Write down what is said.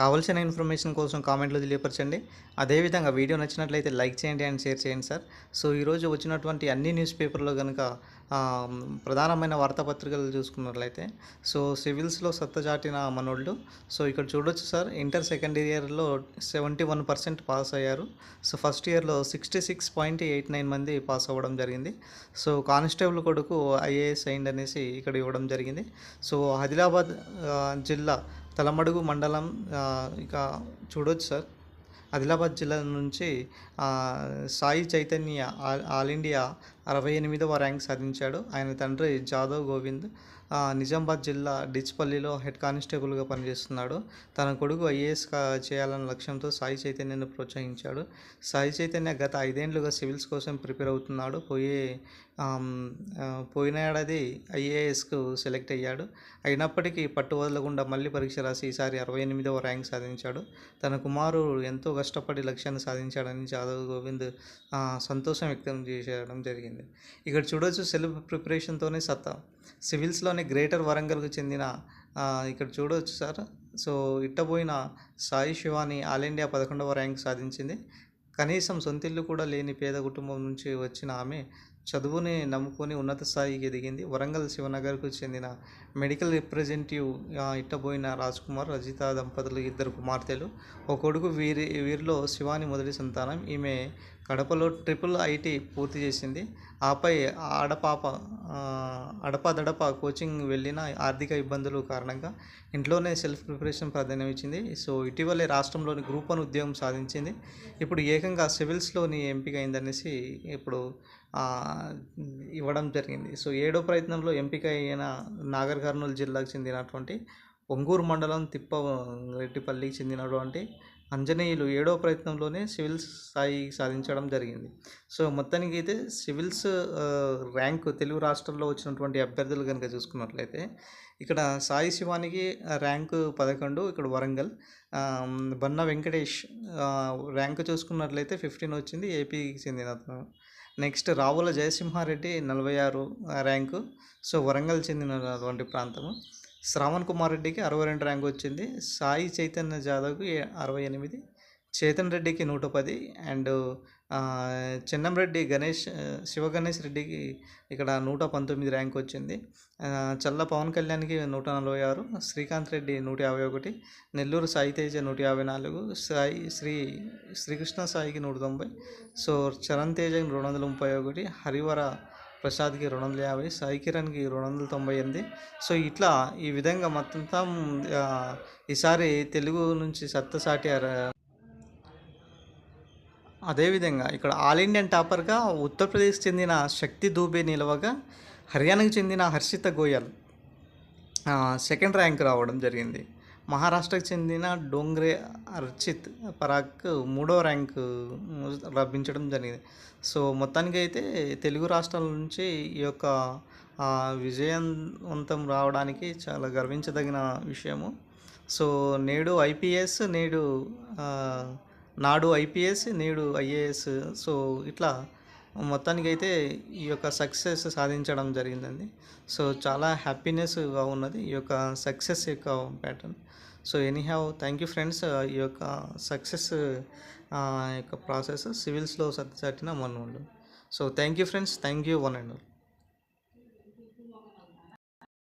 కావాల్సిన ఇన్ఫర్మేషన్ కోసం కామెంట్లో తెలియపరచండి. అదేవిధంగా వీడియో నచ్చినట్లయితే లైక్ చేయండి అండ్ షేర్ చేయండి సార్. సో ఈరోజు వచ్చినటువంటి అన్ని న్యూస్ పేపర్లో కనుక ప్రధానమైన వార్తాపత్రికలు చూసుకున్నట్లయితే సో సివిల్స్లో సత్తజాటిన మనోళ్ళు. సో ఇక్కడ చూడొచ్చు సార్ ఇంటర్ సెకండ్ ఇయర్లో సెవెంటీ వన్ పర్సెంట్ పాస్ అయ్యారు. సో ఫస్ట్ ఇయర్లో sixty six point eight nine మంది పాస్ అవ్వడం జరిగింది. సో కానిస్టేబుల్ కొడుకు ఐఏఎస్ అయింది అనేసి ఇక్కడ ఇవ్వడం జరిగింది. సో ఆదిలాబాద్ జిల్లా తలమడుగు మండలం ఇక చూడొచ్చు సార్. ఆదిలాబాద్ జిల్లా నుంచి Sai Chaitanya all all India అరవై ఎనిమిదవ ర్యాంక్ సాధించాడు. ఆయన తండ్రి జాదవ్ గోవింద్ నిజామాబాద్ జిల్లా డిచ్పల్లిలో హెడ్ కానిస్టేబుల్గా పనిచేస్తున్నాడు. తన కొడుకు ఐఏఎస్ చేయాలన్న లక్ష్యంతో సాయి చైతన్యను ప్రోత్సహించాడు. సాయి చైతన్య గత ఐదేండ్లుగా సివిల్స్ కోసం ప్రిపేర్ అవుతున్నాడు. పోయే పోయిన ఏడాది ఐఏఎస్కు సెలెక్ట్ అయ్యాడు. అయినప్పటికీ పట్టు వదలకుండా మళ్ళీ పరీక్ష రాసి ఈసారి అరవై ఎనిమిదవ ర్యాంక్ సాధించాడు. తన కుమారుడు ఎంతో కష్టపడి లక్ష్యాన్ని సాధించాడని జాదవ్ గోవింద్ సంతోషం వ్యక్తం చేయడం జరిగింది. ఇక్కడ చూడొచ్చు సెల్ఫ్ ప్రిపరేషన్తోనే సత్తా. సివిల్స్లోని గ్రేటర్ వరంగల్కు చెందిన ఇక్కడ చూడవచ్చు sir. So Ittaboina Sai Shivani all India పదకొండవ ర్యాంక్ సాధించింది. కనీసం సొంతిల్లు కూడా లేని పేద కుటుంబం నుంచి వచ్చిన ఆమె చదువుని నమ్ముకొని ఉన్నత స్థాయికి ఎదిగింది. వరంగల్ శివనగర్కు చెందిన మెడికల్ రిప్రజెంటేటివ్ ఇట్టబోయిన రాజ్ కుమార్ రజిత దంపతులు ఇద్దరు కుమార్తెలు. ఒక కొడుకు వీరి వీరిలో శివాని మొదటి సంతానం. ఈమె కడపలో ట్రిపుల్ ఐటీ పూర్తి చేసింది. ఆపై ఆడపాప ఆ, అడపాదడప కోచింగ్ వెళ్ళిన ఆర్థిక ఇబ్బందులు కారణంగా ఇంట్లోనే సెల్ఫ్ ప్రిపరేషన్ ప్రాధాన్యం ఇచ్చింది. సో ఇటీవలే రాష్ట్రంలోని గ్రూప్ వన్ ఉద్యోగం సాధించింది. ఇప్పుడు ఏకంగా సివిల్స్లోని ఎంపిక అయిందనేసి ఇప్పుడు ఇవ్వడం జరిగింది. సో ఏడో ప్రయత్నంలో ఎంపిక అయిన నాగర్ కర్నూలు జిల్లాకు చెందినటువంటి ఒంగూరు మండలం తిప్ప రెడ్డిపల్లికి చెందినటువంటి అంజనేయులు ఏడో ప్రయత్నంలోనే సివిల్స్ స్థాయి సాధించడం జరిగింది. సో మొత్తానికి అయితే సివిల్స్ ర్యాంక్ తెలుగు రాష్ట్రాల్లో వచ్చినటువంటి అభ్యర్థులు కనుక చూసుకున్నట్లయితే ఇక్కడ సాయి శివానికి ర్యాంకు పదకొండు ఇక్కడ వరంగల్ బన్న వెంకటేష్ ర్యాంకు చూసుకున్నట్లయితే ఫిఫ్టీన్ వచ్చింది ఏపీకి చెందిన అతను. నెక్స్ట్ రావుల జయసింహారెడ్డి నలభై ఆరు ర్యాంకు. సో వరంగల్ చెందినటువంటి ప్రాంతము. శ్రావణ్ కుమార్ రెడ్డికి అరవై రెండు ర్యాంక్ వచ్చింది. సాయి చైతన్య జాదవ్కి అరవై ఎనిమిది చేతన్ రెడ్డికి నూట పది అండ్ చెన్నంరెడ్డి గణేష్ ఆ, శివ గణేష్ రెడ్డికి ఇక్కడ నూట పంతొమ్మిది ర్యాంక్ వచ్చింది. చల్ల పవన్ కళ్యాణ్కి నూట నలభై ఆరు శ్రీకాంత్ రెడ్డి నూట యాభై ఒకటి నెల్లూరు సాయి తేజ నూట యాభై నాలుగు సాయి శ్రీ శ్రీకృష్ణ సాయికి నూట తొంభై సో చరణ్ తేజకి రెండు వందల ముప్పై ఒకటి హరివర ప్రసాద్కి రెండు వందల యాభై సాయి కిరణ్కి రెండు వందల తొంభై ఎనిమిది. సో ఇట్లా ఈ విధంగా మొత్తం ఈసారి తెలుగు నుంచి సత్తసాటి అదేవిధంగా ఇక్కడ ఆల్ ఇండియన్ టాపర్గా ఉత్తరప్రదేశ్ చెందిన శక్తి దూబే నిలవగా హర్యానాకు చెందిన హర్షిత గోయల్ సెకండ్ ర్యాంక్ రావడం జరిగింది. మహారాష్ట్రకు చెందిన డోంగ్రే అర్చిత్ పరాక్ మూడో ర్యాంక్ లభించడం జరిగింది. సో మొత్తానికి అయితే తెలుగు రాష్ట్రాల నుంచి ఈ యొక్క విజయవంతం రావడానికి చాలా గర్వించదగిన విషయము. సో నేడు ఐపీఎస్ నేడు నాడు ఐపీఎస్ నేడు ఐఏఎస్. సో ఇట్లా మొత్తానికి అయితే ఈ యొక్క సక్సెస్ సాధించడం జరిగిందండి. సో చాలా హ్యాపీనెస్గా ఉన్నది ఈ యొక్క సక్సెస్ యొక్క pattern. So any have thank you friends ఈ యొక్క సక్సెస్ యొక్క ప్రాసెస్ సివిల్స్లో సత్యచాటిన మనోళ్ళు so thank you friends. Thank you one and all.